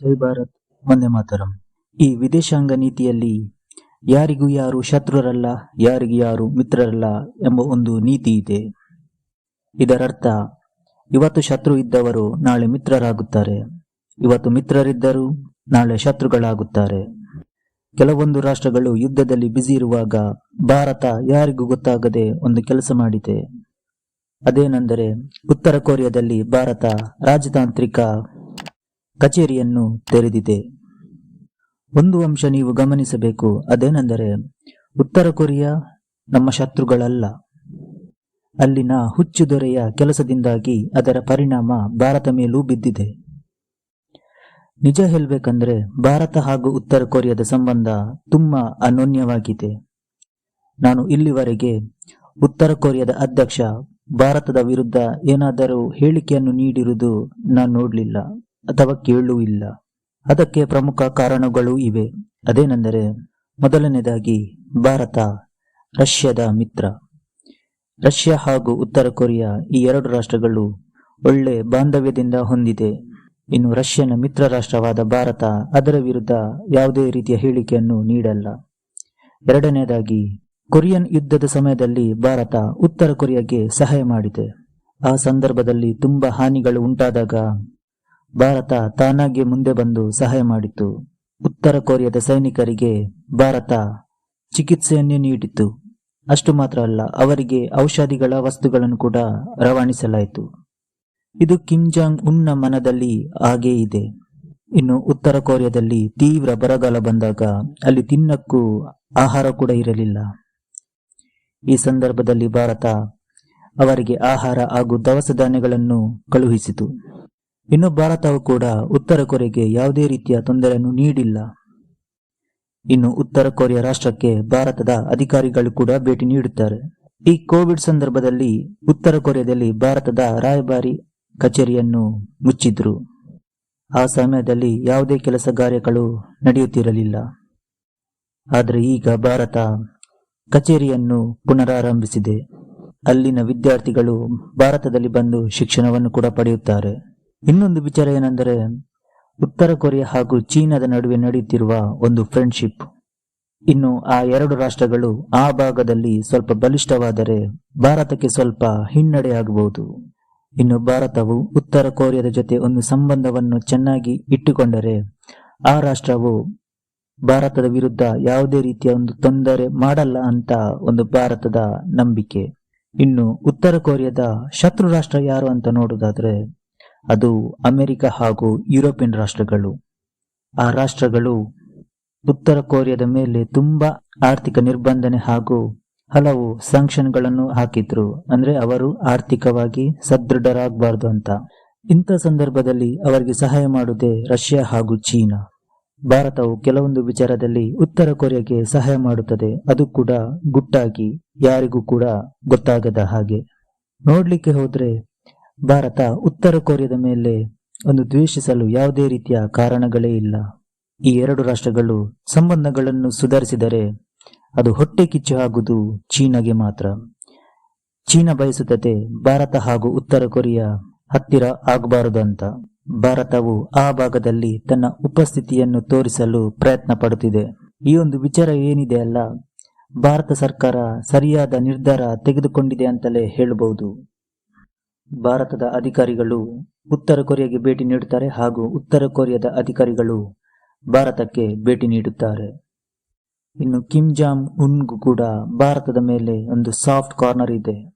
ಜೈ ಭಾರತ್, ವಂದೇ ಮಾತರಂ. ಈ ವಿದೇಶಾಂಗ ನೀತಿಯಲ್ಲಿ ಯಾರಿಗೂ ಯಾರು ಶತ್ರುರಲ್ಲ, ಯಾರಿಗೂ ಯಾರು ಮಿತ್ರರಲ್ಲ ಎಂಬ ಒಂದು ನೀತಿ ಇದೆ. ಇದರರ್ಥ, ಇವತ್ತು ಶತ್ರು ಇದ್ದವರು ನಾಳೆ ಮಿತ್ರರಾಗುತ್ತಾರೆ. ಇವತ್ತು ಮಿತ್ರರಿದ್ದರು ನಾಳೆ ಶತ್ರುಗಳಾಗುತ್ತಾರೆ. ಕೆಲವೊಂದು ರಾಷ್ಟ್ರಗಳು ಯುದ್ಧದಲ್ಲಿ ಬ್ಯುಸಿ ಇರುವಾಗ ಭಾರತ ಯಾರಿಗೂ ಗೊತ್ತಾಗದೆ ಒಂದು ಕೆಲಸ ಮಾಡಿದೆ. ಅದೇನೆಂದರೆ, ಉತ್ತರ ಕೊರಿಯಾದಲ್ಲಿ ಭಾರತ ರಾಜತಾಂತ್ರಿಕ ಕಚೇರಿಯನ್ನು ತೆರೆದಿದೆ. ಒಂದು ಅಂಶ ನೀವು ಗಮನಿಸಬೇಕು, ಅದೇನೆಂದರೆ ಉತ್ತರ ಕೊರಿಯಾ ನಮ್ಮ ಶತ್ರುಗಳಲ್ಲ. ಅಲ್ಲಿನ ಹುಚ್ಚು ದೊರೆಯ ಕೆಲಸದಿಂದಾಗಿ ಅದರ ಪರಿಣಾಮ ಭಾರತ ಮೇಲೂ ಬಿದ್ದಿದೆ. ನಿಜ ಹೇಳಬೇಕಂದ್ರೆ ಭಾರತ ಹಾಗೂ ಉತ್ತರ ಕೊರಿಯಾದ ಸಂಬಂಧ ತುಂಬ ಅನೋನ್ಯವಾಗಿದೆ. ನಾನು ಇಲ್ಲಿವರೆಗೆ ಉತ್ತರ ಕೊರಿಯಾದ ಅಧ್ಯಕ್ಷ ಭಾರತದ ವಿರುದ್ಧ ಏನಾದರೂ ಹೇಳಿಕೆಯನ್ನು ನೀಡಿರುವುದು ನಾನು ನೋಡಲಿಲ್ಲ. ಅಥವಾ ಕೇಳು ಇಲ್ಲ. ಅದಕ್ಕೆ ಪ್ರಮುಖ ಕಾರಣಗಳು ಇವೆ. ಅದೇನೆಂದರೆ ಮೊದಲನೇದಾಗಿ ಭಾರತ, ರಷ್ಯಾದ ಮಿತ್ರ. ರಷ್ಯಾ ಹಾಗೂ ಉತ್ತರ ಕೊರಿಯಾ ಈ ಎರಡು ರಾಷ್ಟ್ರಗಳು ಒಳ್ಳೆ ಬಾಂಧವ್ಯದಿಂದ ಹೊಂದಿದೆ. ಇನ್ನು ರಷ್ಯನ ಮಿತ್ರ ರಾಷ್ಟ್ರವಾದ ಭಾರತ ಅದರ ವಿರುದ್ಧ ಯಾವುದೇ ರೀತಿಯ ಹೇಳಿಕೆಯನ್ನು ನೀಡಲ್ಲ. ಎರಡನೇದಾಗಿ ಕೊರಿಯನ್ ಯುದ್ಧದ ಸಮಯದಲ್ಲಿ ಭಾರತ ಉತ್ತರ ಕೊರಿಯಾಗೆ ಸಹಾಯ ಮಾಡಿದೆ. ಆ ಸಂದರ್ಭದಲ್ಲಿ ತುಂಬಾ ಹಾನಿಗಳು ಉಂಟಾದಾಗ ಭಾರತ ತಾನಾಗೆ ಮುಂದೆ ಬಂದು ಸಹಾಯ ಮಾಡಿತು. ಉತ್ತರ ಕೊರಿಯಾದ ಸೈನಿಕರಿಗೆ ಭಾರತ ಚಿಕಿತ್ಸೆಯನ್ನೇ ನೀಡಿತು. ಅಷ್ಟು ಮಾತ್ರ ಅಲ್ಲ, ಅವರಿಗೆ ಔಷಧಿಗಳ ವಸ್ತುಗಳನ್ನು ಕೂಡ ರವಾನಿಸಲಾಯಿತು. ಇದು ಕಿಮ್ ಜಾಂಗ್ ಉನ್ನ ಮನದಲ್ಲಿ ಹಾಗೇ ಇದೆ. ಇನ್ನು ಉತ್ತರ ಕೊರಿಯಾದಲ್ಲಿ ತೀವ್ರ ಬರಗಾಲ ಬಂದಾಗ ಅಲ್ಲಿ ತಿನ್ನಕ್ಕೂ ಆಹಾರ ಕೂಡ ಇರಲಿಲ್ಲ. ಈ ಸಂದರ್ಭದಲ್ಲಿ ಭಾರತ ಅವರಿಗೆ ಆಹಾರ ಹಾಗೂ ದವಸ ಧಾನ್ಯಗಳನ್ನು ಕಳುಹಿಸಿತು. ಇನ್ನು ಭಾರತವು ಕೂಡ ಉತ್ತರ ಕೊರಿಯಾಗೆ ಯಾವುದೇ ರೀತಿಯ ತೊಂದರೆಯನ್ನು ನೀಡಿಲ್ಲ. ಇನ್ನು ಉತ್ತರ ಕೊರಿಯಾ ರಾಷ್ಟ್ರಕ್ಕೆ ಭಾರತದ ಅಧಿಕಾರಿಗಳು ಕೂಡ ಭೇಟಿ ನೀಡುತ್ತಾರೆ. ಈ ಕೋವಿಡ್ ಸಂದರ್ಭದಲ್ಲಿ ಉತ್ತರ ಕೊರಿಯಾದಲ್ಲಿ ಭಾರತದ ರಾಯಭಾರಿ ಕಚೇರಿಯನ್ನು ಮುಚ್ಚಿದ್ರು. ಆ ಸಮಯದಲ್ಲಿ ಯಾವುದೇ ಕೆಲಸ ಕಾರ್ಯಗಳು ನಡೆಯುತ್ತಿರಲಿಲ್ಲ. ಆದರೆ ಈಗ ಭಾರತ ಕಚೇರಿಯನ್ನು ಪುನರಾರಂಭಿಸಿದೆ. ಅಲ್ಲಿನ ವಿದ್ಯಾರ್ಥಿಗಳು ಭಾರತದಲ್ಲಿ ಬಂದು ಶಿಕ್ಷಣವನ್ನು ಕೂಡ ಪಡೆಯುತ್ತಾರೆ. ಇನ್ನೊಂದು ವಿಚಾರ ಏನೆಂದರೆ ಉತ್ತರ ಕೊರಿಯಾ ಹಾಗೂ ಚೀನಾದ ನಡುವೆ ನಡೆಯುತ್ತಿರುವ ಒಂದು ಫ್ರೆಂಡ್ಶಿಪ್ ಇನ್ನು ಆ ಎರಡು ರಾಷ್ಟ್ರಗಳು ಆ ಭಾಗದಲ್ಲಿ ಸ್ವಲ್ಪ ಬಲಿಷ್ಠವಾದರೆ ಭಾರತಕ್ಕೆ ಸ್ವಲ್ಪ ಹಿನ್ನಡೆಯಾಗಬಹುದು. ಇನ್ನು ಭಾರತವು ಉತ್ತರ ಕೊರಿಯಾದ ಜೊತೆ ಒಂದು ಸಂಬಂಧವನ್ನು ಚೆನ್ನಾಗಿ ಇಟ್ಟುಕೊಂಡರೆ ಆ ರಾಷ್ಟ್ರವು ಭಾರತದ ವಿರುದ್ಧ ಯಾವುದೇ ರೀತಿಯ ಒಂದು ತೊಂದರೆ ಮಾಡಲ್ಲ ಅಂತ ಒಂದು ಭಾರತದ ನಂಬಿಕೆ. ಇನ್ನು ಉತ್ತರ ಕೊರಿಯಾದ ಶತ್ರು ರಾಷ್ಟ್ರ ಯಾರು ಅಂತ ನೋಡುವುದಾದ್ರೆ ಅದು ಅಮೆರಿಕ ಹಾಗೂ ಯುರೋಪಿಯನ್ ರಾಷ್ಟ್ರಗಳು. ಆ ರಾಷ್ಟ್ರಗಳು ಉತ್ತರ ಕೊರಿಯಾದ ಮೇಲೆ ತುಂಬಾ ಆರ್ಥಿಕ ನಿರ್ಬಂಧನೆ ಹಾಗೂ ಹಲವು ಸ್ಯಾಂಕ್ಷನ್ಗಳನ್ನು ಹಾಕಿದ್ರು. ಅಂದ್ರೆ ಅವರು ಆರ್ಥಿಕವಾಗಿ ಸದೃಢರಾಗಬಾರ್ದು ಅಂತ. ಇಂಥ ಸಂದರ್ಭದಲ್ಲಿ ಅವರಿಗೆ ಸಹಾಯ ಮಾಡುವುದೇ ರಷ್ಯಾ ಹಾಗೂ ಚೀನಾ. ಭಾರತವು ಕೆಲವೊಂದು ವಿಚಾರದಲ್ಲಿ ಉತ್ತರ ಕೊರಿಯಾಗೆ ಸಹಾಯ ಮಾಡುತ್ತದೆ. ಅದು ಕೂಡ ಗುಟ್ಟಾಗಿ ಯಾರಿಗೂ ಕೂಡ ಗೊತ್ತಾಗದ ಹಾಗೆ. ನೋಡ್ಲಿಕ್ಕೆ ಹೋದ್ರೆ ಭಾರತ ಉತ್ತರ ಕೊರಿಯಾದ ಮೇಲೆ ಒಂದು ದ್ವೇಷಿಸಲು ಯಾವುದೇ ರೀತಿಯ ಕಾರಣಗಳೇ ಇಲ್ಲ. ಈ ಎರಡು ರಾಷ್ಟ್ರಗಳು ಸಂಬಂಧಗಳನ್ನು ಸುಧಾರಿಸಿದರೆ ಅದು ಹೊಟ್ಟೆ ಕಿಚ್ಚು ಆಗುವುದು ಚೀನಾಗೆ ಮಾತ್ರ. ಚೀನಾ ಬಯಸುತ್ತದೆ ಭಾರತ ಹಾಗೂ ಉತ್ತರ ಕೊರಿಯಾ ಹತ್ತಿರ ಆಗಬಾರದು ಅಂತ. ಭಾರತವು ಆ ಭಾಗದಲ್ಲಿ ತನ್ನ ಉಪಸ್ಥಿತಿಯನ್ನು ತೋರಿಸಲು ಪ್ರಯತ್ನ ಪಡುತ್ತಿದೆ. ಈ ಒಂದು ವಿಚಾರ ಏನಿದೆ ಅಲ್ಲ, ಭಾರತ ಸರ್ಕಾರ ಸರಿಯಾದ ನಿರ್ಧಾರ ತೆಗೆದುಕೊಂಡಿದೆ ಅಂತಲೇ ಹೇಳಬಹುದು ಭಾರತದ ಅಧಿಕಾರಿಗಳು ಉತ್ತರ ಕೊರಿಯಾಗೆ ಭೇಟಿ ನೀಡುತ್ತಾರೆ ಹಾಗೂ ಉತ್ತರ ಕೊರಿಯಾದ ಅಧಿಕಾರಿಗಳು ಭಾರತಕ್ಕೆ ಭೇಟಿ ನೀಡುತ್ತಾರೆ. ಇನ್ನು ಕಿಮ್ ಜಾಮ್ ಉನ್ಗೂ ಕೂಡ ಭಾರತದ ಮೇಲೆ ಒಂದು ಸಾಫ್ಟ್ ಕಾರ್ನರ್ ಇದೆ.